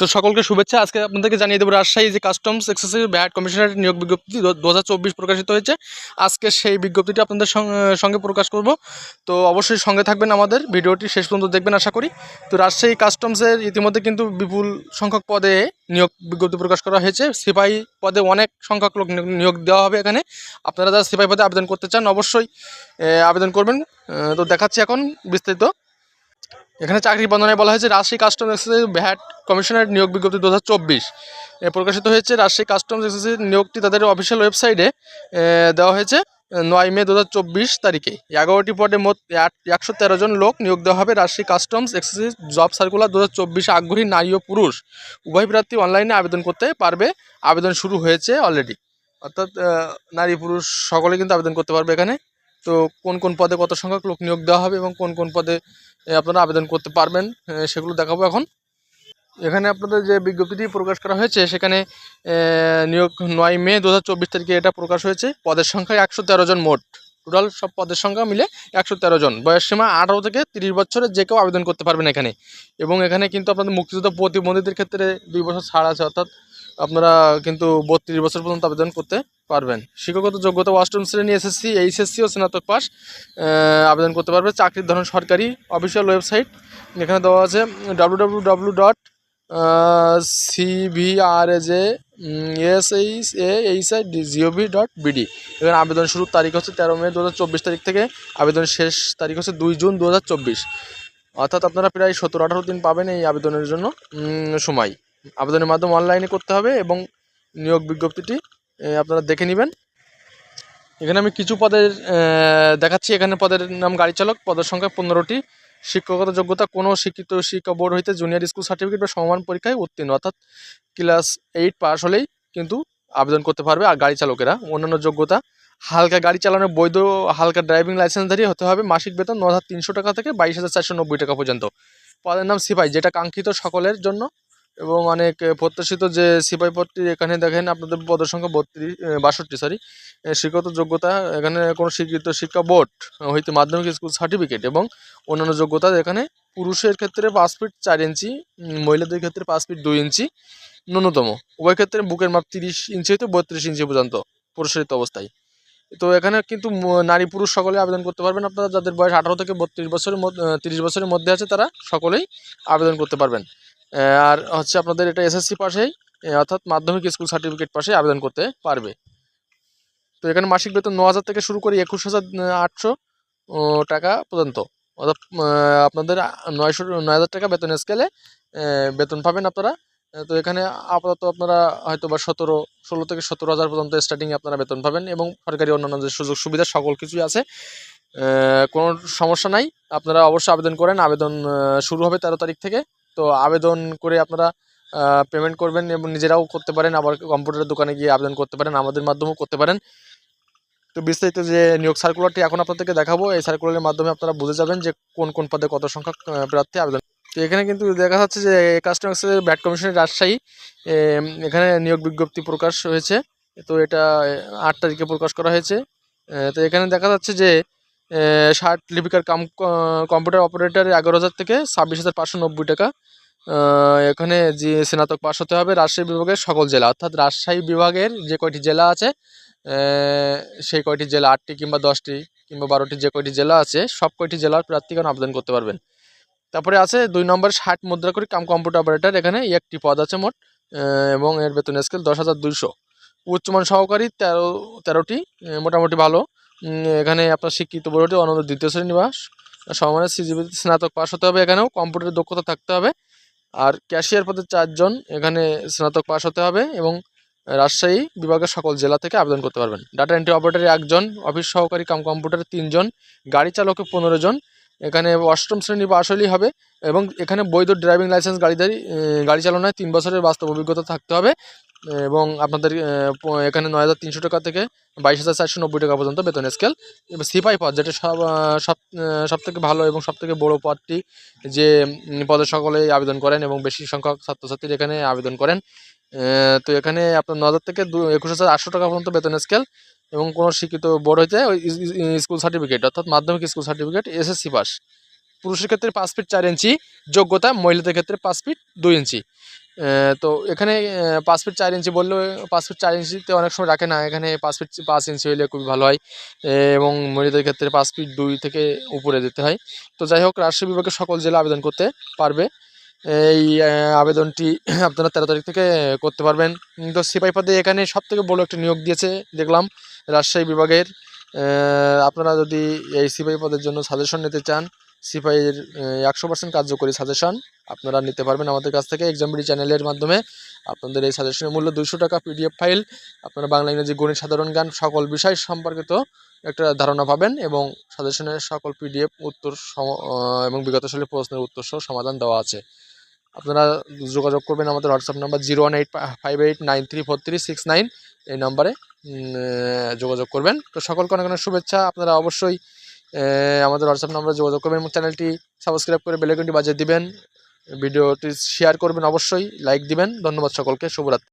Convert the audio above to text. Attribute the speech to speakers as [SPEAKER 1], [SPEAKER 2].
[SPEAKER 1] তো সকলকে শুভেচ্ছা। আজকে আপনাদেরকে জানিয়ে দেবো, রাজশাহী যে কাস্টমস এক্সেসিভ ব্যাট কমিশনারের নিয়োগ বিজ্ঞপ্তি দু হাজার চব্বিশ প্রকাশিত হয়েছে। আজকে সেই বিজ্ঞপ্তিটি আপনাদের সঙ্গে- প্রকাশ করব। তো অবশ্যই সঙ্গে থাকবেন আমাদের। ভিডিওটি শেষ পর্যন্ত দেখবেন, আশা করি। তো রাজশাহী কাস্টমসের ইতিমধ্যে কিন্তু বিপুল সংখ্যক পদে নিয়োগ বিজ্ঞপ্তি প্রকাশ করা হয়েছে। সিপাহী পদে অনেক সংখ্যক লোক নিয়োগ দেওয়া হবে এখানে। আপনারা যারা সিপাহী পদে আবেদন করতে চান, অবশ্যই আবেদন করবেন। তো দেখাচ্ছি এখন বিস্তারিত। এখানে চাকরি বর্ণনায় বলা হয়েছে রাজশাহী কাস্টমস এক্সেসিভ ভ্যাট কমিশনের নিয়োগ বিজ্ঞপ্তি দু চব্বিশ। প্রকাশিত হয়েছে রাজশাহী কাস্টমস এক্সেসিভ নিয়োগটি তাদের অফিসিয়াল ওয়েবসাইটে দেওয়া হয়েছে নয় মে দু হাজার চব্বিশ তারিখে। এগারোটি পদে মোট এক- একশো তেরো জন লোক নিয়োগ দেওয়া হবে Rajshahi customs excessive job circular দু হাজার আগ্রহী নারী ও পুরুষ। উভয় প্রার্থী অনলাইনে আবেদন করতে পারবে। আবেদন শুরু হয়েছে অলরেডি অর্থাৎ নারী পুরুষ সকলে কিন্তু আবেদন করতে পারবে এখানে। তো কোন কোন পদে কত সংখ্যক লোক নিয়োগ দেওয়া হবে এবং কোন কোন পদে এ, আপনারা আবেদন করতে পারবেন। সেগুলো দেখাবো এখন। এখানে আপনাদের যে বিজ্ঞপ্তিটি প্রকাশ করা হয়েছে, সেখানে নিয়োগ নয় মে দু হাজার চব্বিশ তারিখে এটা প্রকাশ হয়েছে। পদের সংখ্যা একশো তেরো জন মোট। টোটাল সব পদের সংখ্যা মিলে একশো তেরো জন। বয়স সীমা আঠারো থেকে তিরিশ বছরের যে কেউ আবেদন করতে পারবেন এখানে। এবং এখানে কিন্তু আপনাদের মুক্তিযোদ্ধা প্রতিবন্ধীদের ক্ষেত্রে দুই বছর ছাড় আছে, অর্থাৎ আপনারা কিন্তু বত্রিশ বছর পর্যন্ত আবেদন করতে পারবেন। শিক্ষাগত যোগ্যতা অষ্টম শ্রেণি এসএসসি, এইচএসসি ও স্নাতক পাস আবেদন করতে পারবে। চাকরির ধরন সরকারি, অফিসিয়াল ওয়েবসাইট। এখানে দেওয়া আছে W W W A H I dot এখানে আবেদন শুরুর তারিখ হচ্ছে তেরো মে দু হাজার চব্বিশ তারিখ থেকে। আবেদন শেষ তারিখ হচ্ছে দুই জুন দু হাজার চব্বিশ। অর্থাৎ আপনারা প্রায় সতেরো আঠারো দিন পাবেন এই আবেদনের জন্য সময়। আবেদনের মাধ্যমে অনলাইনে করতে হবে এবং নিয়োগ বিজ্ঞপ্তিটি আপনারা দেখে নেবেন। এখানে আমি কিছু পদের দেখাচ্ছি। এখানে পদের নাম গাড়ি চালক, পদের সংখ্যা পনেরোটি। শিক্ষাগত যোগ্যতা, কোনো শিক্ষিত শিক্ষা বোর্ড হইতে জুনিয়র স্কুল সার্টিফিকেট বা সমমান পরীক্ষায় উত্তীর্ণ। অর্থাৎ ক্লাস এইট পাস হলেই কিন্তু আবেদন করতে পারবে আর গাড়ি চালকেরা। অন্যান্য যোগ্যতা, হালকা গাড়ি চালানোর বৈধ, হালকা ড্রাইভিং লাইসেন্সধারী হতে হবে। মাসিক বেতন ন হাজার তিনশো টাকা থেকে বাইশ হাজার চারশো নব্বই টাকা পর্যন্ত। পদের নাম সিপাই, যেটা কাঙ্ক্ষিত সকলের জন্য এবং অনেক প্রত্যাশিত যে সিপাই পদটি এখানে দেখেন আপনাদের পদের সংখ্যা বত্রিশ বাষট্টি সরি শিক্ষাগত যোগ্যতা, এখানে কোনো স্বীকৃত শিক্ষা বোর্ড, হইতে মাধ্যমিক স্কুল সার্টিফিকেট এবং অন্যান্য যোগ্যতা এখানে পুরুষের ক্ষেত্রে পাঁচ ফিট চার ইঞ্চি মহিলাদের ক্ষেত্রে পাঁচ ফিট দুই ইঞ্চি, ন্যূনতম। উভয় ক্ষেত্রে বুকের মাপ তিরিশ ইঞ্চি হইতে বত্রিশ ইঞ্চি পর্যন্ত প্রসারিত অবস্থায়। তো এখানে কিন্তু নারী পুরুষ সকলে আবেদন করতে পারবেন। আপনারা যাদের বয়স আঠারো থেকে বত্রিশ বছরের তিরিশ বছরের মধ্যে আছে তারা সকলেই আবেদন করতে পারবেন। আর হচ্ছে আপনাদের এটা এসএসসি পাশেই অর্থাৎ মাধ্যমিক স্কুল সার্টিফিকেট পাশে আবেদন করতে পারবে। তো এখানে মাসিক বেতন ন হাজার থেকে শুরু করে একুশ হাজার আটশো টাকা পর্যন্ত। অর্থাৎ আপনাদের নয়শো নয় হাজার টাকা বেতন স্কেলে বেতন পাবেন আপনারা। তো এখানে আপাতত আপনারা হয়তো বা সতেরো, ষোলো থেকে সতেরো হাজার পর্যন্ত স্টার্টিংয়ে আপনারা বেতন পাবেন এবং সরকারি অন্যান্য যে সুযোগ সুবিধা, সকল কিছুই আছে। কোনো সমস্যা নাই। আপনারা অবশ্যই আবেদন করেন। আবেদন শুরু হবে তেরো তারিখ থেকে। তো আবেদন করে আপনারা পেমেন্ট করবেন এবং নিজেরাও করতে পারেন, আবার কম্পিউটারের দোকানে গিয়ে আবেদন করতে পারেন, আমাদের মাধ্যমেও করতে পারেন। তো বিস্তারিত যে নিয়োগ সার্কুলারটি এখন আপনাদেরকে দেখাবো, এই সার্কুলারের মাধ্যমে আপনারা বুঝে যাবেন যে কোন কোন পদে কত সংখ্যক প্রার্থী আবেদন। তো এখানে কিন্তু দেখা যাচ্ছে যে কাস্টমার্স ব্যাট কমিশনের রাজশাহী এখানে নিয়োগ বিজ্ঞপ্তি প্রকাশ হয়েছে। তো এটা, আট তারিখে প্রকাশ করা হয়েছে। তো এখানে দেখা যাচ্ছে যে ষাট লিপিকার কাম কম্পিউটার অপারেটর এগারো হাজার থেকে ছাব্বিশ হাজার পাঁচশো নব্বই টাকা। এখানে যে স্নাতক পাশ হতে হবে রাজশাহী বিভাগের সকল জেলা। অর্থাৎ রাজশাহী বিভাগের যে কয়টি জেলা আছে সেই কয়টি জেলা আটটি কিংবা দশটি কিংবা বারোটি যে কয়টি জেলা আছে, সব কয়টি জেলার প্রার্থীগণ আবেদন করতে পারবেন। তারপরে আছে দুই নম্বর ষাট মুদ্রা করি কাম কম্পিউটার অপারেটার। এখানে একটি পদ আছে মোট এবং এর বেতন স্কেল দশ হাজার দুইশো। উচ্চমান সহকারী তেরো, তেরোটি মোটামুটি ভালো। এখানে আপনার শিক্ষিত বড়টি অনন্ত দ্বিতীয় শ্রেণি নিবাস সমানের সিজিবি স্নাতক পাস হতে হবে এখানেও কম্পিউটারের দক্ষতা থাকতে হবে। আর ক্যাশিয়ার পদে চারজন এখানে স্নাতক পাস হতে হবে এবং রাজশাহী বিভাগের সকল জেলা থেকে আবেদন করতে পারবেন। ডাটা এন্ট্রি অপারেটরে একজন অফিস সহকারী কাম কম্পিউটারে তিনজন গাড়ি চালকে পনেরো জন এখানে অষ্টম শ্রেণি বা আসলেই হবে এবং এখানে বৈধ ড্রাইভিং লাইসেন্স গাড়িদারি আহ, গাড়ি চালানোয় তিন বছরের বাস্তব অভিজ্ঞতা থাকতে হবে। এবং আপনাদের এখানে নয় হাজার তিনশো টাকা থেকে বাইশ হাজার চারশো নব্বই টাকা পর্যন্ত বেতন স্কেল এবার সিপাই পদ, যেটা সব সব সব থেকে ভালো এবং সব থেকে বড়ো পদটি যে পদে সকলেই আবেদন করেন এবং বেশি সংখ্যক ছাত্রছাত্রীরা এখানে আবেদন করেন। তো এখানে আপনার ন হাজার থেকে দু, একুশ হাজার আটশো টাকা পর্যন্ত বেতন স্কেল এবং কোনো শিক্ষিত বোর্ড হইতে স্কুল সার্টিফিকেট অর্থাৎ মাধ্যমিক স্কুল সার্টিফিকেট এসএসসি পাস পুরুষের ক্ষেত্রে পাঁচ ফিট চার ইঞ্চি যোগ্যতা মহিলাদের ক্ষেত্রে পাঁচ ফিট দুই ইঞ্চি তো এখানে পাঁচ ফিট চার ইঞ্চি বললেও, পাঁচ ফিট চার ইঞ্চিতে অনেক সময় রাখে না। এখানে পাঁচ ফিট পাঁচ ইঞ্চি হলে খুবই ভালো হয়। এবং মহিলাদের ক্ষেত্রে পাঁচ ফিট দুই থেকে উপরে দিতে হয়। তো যাই হোক রাজশাহী বিভাগের সকল জেলা আবেদন করতে পারবে। এই আবেদনটি আপনারা তেরো তারিখ থেকে করতে পারবেন। তো সিপাহি পদে এখানে সব থেকে বড় একটা নিয়োগ দিয়েছে, দেখলাম, রাজশাহী বিভাগের। আপনারা যদি এই সিপাহি পদের জন্য সাজেশন নিতে চান সিপাহির একশো পার্সেন্ট কার্যকরী সাজেশন আপনারা নিতে পারবেন আমাদের কাছ থেকে। এক্সামবিডি চ্যানেলের মাধ্যমে আপনাদের এই সাজেশনের মূল্য দুশো টাকা পিডিএফ ফাইল আপনারা বাংলা, ইংরেজি গণিত, সাধারণ জ্ঞান সকল বিষয় সম্পর্কিত একটা ধারণা পাবেন এবং সাজেশনের সকল পিডিএফ উত্তর সম- এবং বিগত প্রশ্নের উত্তর সহ সমাধান দেওয়া আছে। আপনারা যোগাযোগ করবেন আমাদের WhatsApp number zero one eight five eight nine three four three six nine এই নাম্বারে যোগাযোগ করবেন। তো সকলকে অনেক অনেক শুভেচ্ছা। আপনারা অবশ্যই আমাদের হোয়াটসঅ্যাপ নম্বরে যোগাযোগ করবেন এবং চ্যানেলটি সাবস্ক্রাইব করে বেলাইকনটি বাজিয়ে দিবেন। ভিডিওটি শেয়ার করবেন অবশ্যই লাইক দিবেন। ধন্যবাদ সকলকে, শুভরাত্রি।